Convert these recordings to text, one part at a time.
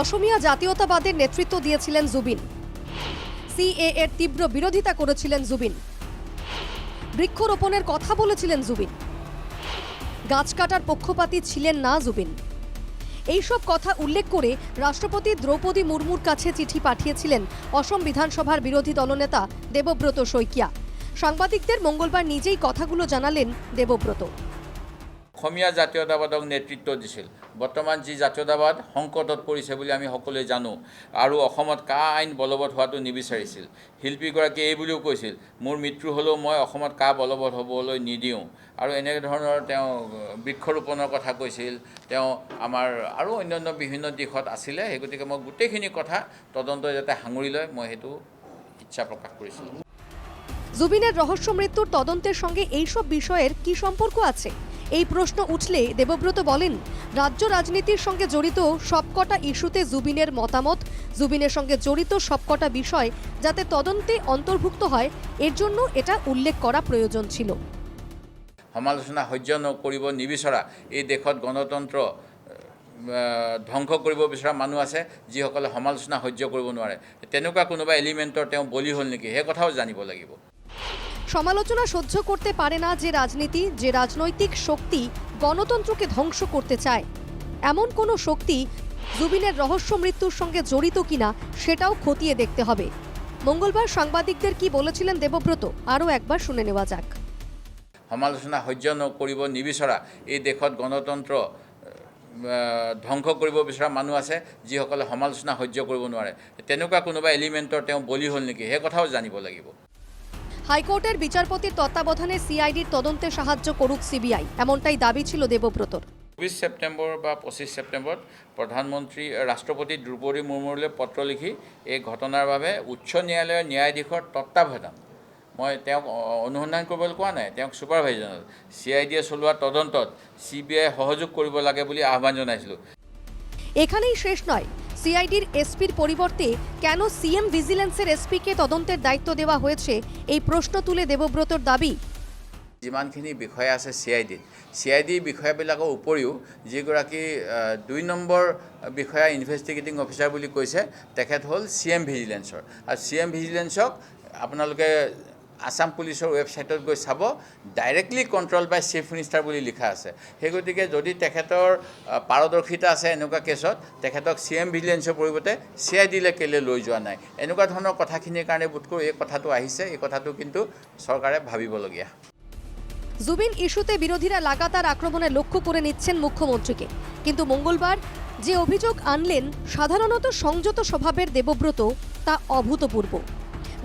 অসমিয়া জাতীয়তাবাদের নেতৃত্ব দিয়েছিলেন জুবিন। সিএ এর তীব্র বিরোধিতা করেছিলেন জুবিন। বৃক্ষরোপণের কথা বলেছিলেন জুবিন। গাছ কাটার পক্ষপাতী ছিলেন না জুবিন। এইসব কথা উল্লেখ করে রাষ্ট্রপতি দ্রৌপদী মুর্মুর কাছে চিঠি পাঠিয়েছিলেন অসম বিধানসভার বিরোধী দলনেতা দেবব্রত শইকিয়া। সাংবাদিকদের মঙ্গলবার নিজেই কথাগুলো জানালেন দেবব্রত। অসমীয়া জাতীয়তাবাদক নেতৃত্ব দিছিল। বৰ্তমান যি জাতীয়তাবাদ সংকটত পৰিছে বুলি আমি সকলোৱে জানো আৰু অসমত কা আইন বলবৎ হোৱাটো নিবিচাৰিছিল। শিল্পীগৰাকীয়ে এই বুলিও কৈছিল, মোৰ মৃত্যু হ'লেও মই অসমত কা বলবৎ হ'বলৈ নিদিওঁ। আৰু এনে ধৰণৰ তেওঁ বৃক্ষৰোপণৰ কথা কৈছিল। তেওঁ আমাৰ আৰু অন্যান্য বিভিন্ন দিশত আছিলে, সেই গতিকে মই গোটেইখিনি কথা তদন্তই যাতে সাঙুৰি লয়, মই সেইটো ইচ্ছা প্ৰকাশ কৰিছিলোঁ। জুবিনের রহস্য মৃত্যুর তদন্তের সঙ্গে এইসব বিষয়ের কি সম্পর্ক আছে? এই প্রশ্ন উঠলে দেবব্রত বলেন, রাজ্য রাজনীতির সঙ্গে জড়িত সবকটা ইস্যুতে জুবিনের মতামত, জুবিনের সঙ্গে জড়িত সবকটা বিষয় যাতে তদন্তে অন্তর্ভুক্ত হয়, এর জন্য এটা উল্লেখ করা প্রয়োজন ছিল। সমালোচনা সহ্য নকৰিব নিবিচৰা। এই দেশত গণতন্ত্ৰ ধ্বংস কৰিব বিচৰা মানুহ আছে, যিসকলে সমালোচনা সহ্য কৰিব নোৱাৰে। তেনেকুৱা কোনোবা এলিমেণ্টৰ তেওঁ বলি হ'ল নেকি, সেই কথাও জানিব লাগিব। সমালোচনা সহ্য করতে পারে না যে রাজনীতি যে রাজনৈতিক শক্তি গণতন্ত্রকে ধ্বংস করতে চায়। এমন কোনো শক্তি জুবিনের রহস্য মৃত্যুর সঙ্গে জড়িত কিনা সেটাও খতিয়ে দেখতে হবে। মঙ্গলবার সাংবাদিকদের কি বলেছিলেন দেবব্রত? আরও একবার শুনে নেওয়া যাক। সমালোচনা সহ্য নকৰিব নিবিচৰা। এই দেশত গণতন্ত্ৰ আহ, ধ্বংস কৰিব বিচৰা মানুহ আছে যিসকলে সমালোচনা সহ্য কৰিব নোৱাৰে। তেনেকুৱা কোনোবা এলিমেণ্টৰ তেওঁ বলি হ'ল নেকি? সেই কথাও জানিব লাগিব। হাইকোর্টের বিচারপতির তত্ত্বাবধানে সিআইডির তদন্তে সাহায্য করুক সিবিআই। এমনটাই দাবি ছিল দেবব্রতর। চৌবিছ ছেপ্টেম্বৰ বা পঁচিছ ছেপ্টেম্বৰত প্ৰধানমন্ত্ৰী ৰাষ্ট্ৰপতি দ্ৰৌপদী মুৰ্মুলৈ পত্ৰ লিখি এই ঘটনাৰ বাবে উচ্চ ন্যায়ালয়ৰ ন্যায়াধীশৰ তত্বাৱধান মই তেওঁক অনুসন্ধান কৰিবলৈ কোৱা নাই তেওঁক ছুপাৰভাইজনত চি আই ডিয়ে চলোৱা তদন্তত চি বি আই সহযোগ কৰিব লাগে বুলি আহ্বান জনাইছিলোঁ। এখানেই শেষ নয়। সিআইডির এসপির পরিবর্তে কেন সিএম ভিজিলেন্সের এসপিকে তদন্তের দায়িত্ব দেওয়া হয়েছে, এই প্রশ্ন তুলে দেবব্রতর দাবি। যিমানখিনি বিষয়া আছে চি আই ডিত চি আই ডি বিষয়াবিলাকৰ উপৰিও যিগৰাকী দুই নম্বৰ বিষয়া ইনভেষ্টিগেটিং অফিচাৰ বুলি কৈছে, তেখেত হ'ল চি এম ভিজিলেন্সৰ। আৰু চি এম ভিজিলেন্সক আপোনালোকে আছাম পুলিচৰ ৱেবছাইটত গৈ চাব directly control by chief minister বুলি লিখা আছে। সেই গতিকে যদি তেখেতৰ পাৰদৰ্শিতা আছে এনেকুৱা কেছত, তেখেতক চি এম ভিজিলেন্সৰ পৰিৱৰ্তে চি আই ডিলৈ কেলৈ লৈ যোৱা নাই? এনেকুৱা ধৰণৰ কথাখিনিৰ কাৰণে বোধকৰোঁ এই কথাটো আহিছে। এই কথাটো কিন্তু চৰকাৰে ভাবিবলগীয়া। জুবিন ইস্যুতে বিরোধীরা লাগাতার আক্রমণে লক্ষ্য করে নিচ্ছেন মুখ্যমন্ত্রীকে। কিন্তু মঙ্গলবার যে অভিযোগ আনলেন, সাধারণত সংযত স্বভাবের দেবব্রত তা অভূতপূর্ব।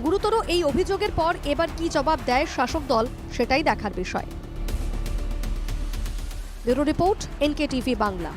গুরুতর এই অভিযোগের পর এবার কি জবাব দেয় শাসক দল, সেটাই দেখার বিষয়। Bureau report NK TV Bangla.